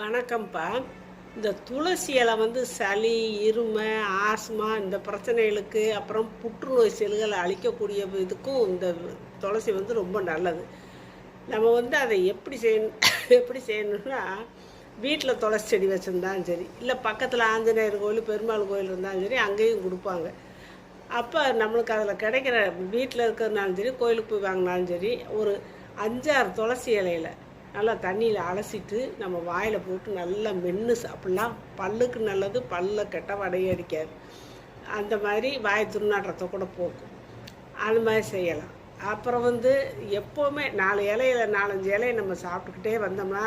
வணக்கம்ப்பா. இந்த துளசி இலை வந்து சளி இருமை ஆஸ்மா இந்த பிரச்சனைகளுக்கு அப்புறம் புற்றுநோய் செல்களை அழிக்கக்கூடிய இதுக்கும் இந்த துளசி வந்து ரொம்ப நல்லது. நம்ம வந்து அதை எப்படி செய்யணும் எப்படி செய்யணும்னா வீட்டில் துளசி செடி வச்சுருந்தாலும் சரி இல்லை பக்கத்தில் ஆஞ்சநேயர் கோயில் பெருமாள் கோயில் இருந்தாலும் சரி அங்கேயும் கொடுப்பாங்க. அப்போ நம்மளுக்கு அதில் கிடைக்கிற வீட்டில் இருக்கிறதுனாலும் சரி கோயிலுக்கு போய் வாங்கினாலும் சரி ஒரு அஞ்சாறு துளசி இலையில நல்லா தண்ணியில் அலசிட்டு நம்ம வாயில் போட்டு நல்லா மென்று சாப்பிட்லாம் பல்லுக்கு நல்லது பல்ல கெட்ட வடையே அடிக்காது. அந்த மாதிரி வாய் துர்நாற்றத்தை கூட போக்கும். அது மாதிரி செய்யலாம். அப்புறம் வந்து எப்போவுமே நாலு இலையில நாலஞ்சு இலையை நம்ம சாப்பிட்டுக்கிட்டே வந்தோம்னா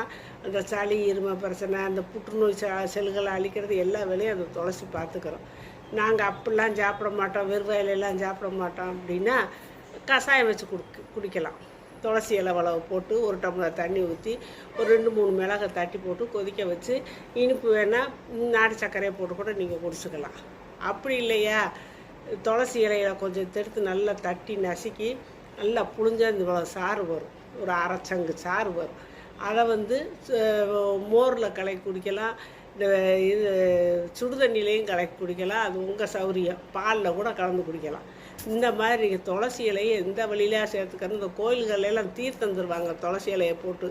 அந்த சளி இருமை பிரச்சனை அந்த புற்றுநோய் செ செல்களை அழிக்கிறது எல்லா வேலையும் அதை துளசி பார்த்துக்கிறோம். நாங்கள் அப்படிலாம் சாப்பிட மாட்டோம் வெறும் இலையெல்லாம் சாப்பிட மாட்டோம் அப்படின்னா கஷாயம் வச்சு குடிக்க குடிக்கலாம். துளசி இலை வளவு போட்டு ஒரு டம்ளர் தண்ணி ஊற்றி ஒரு ரெண்டு மூணு மிளகை தட்டி போட்டு கொதிக்க வச்சு இனிப்பு வேணால் நாட்டு சர்க்கரையை போட்டு கூட நீங்கள் குடிச்சுக்கலாம். அப்படி இல்லையா? துளசி இலையில கொஞ்சம் எடுத்து நல்லா தட்டி நசுக்கி நல்லா புளிஞ்ச அந்த இவ்வளோ சாறு வரும். ஒரு அரைச்சங்கு சாறு வரும். அதை வந்து மோரில் கலக்கி குடிக்கலாம். இந்த இது சுடுதண்ணிலையும் கலக்கி குடிக்கலாம். அது உங்கள் சௌரியம். பாலில் கூட கலந்து குடிக்கலாம். இந்த மாதிரி நீங்கள் துளசி இலையை எந்த வழியில சேர்த்துக்கணும்? இந்த கோயில்களெல்லாம் தீர்த்தம் தருவாங்க துளசி இலையை போட்டு.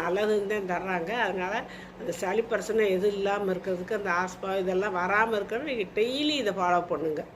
நல்லதுன்னு தான் தர்றாங்க. அதனால் அந்த சளி பிரச்சனை எதுவும் இல்லாமல் இருக்கிறதுக்கு அந்த ஆஸ்பா இதெல்லாம் வராமல் இருக்கிறது நீங்கள் டெய்லி இதை ஃபாலோ பண்ணுங்கள்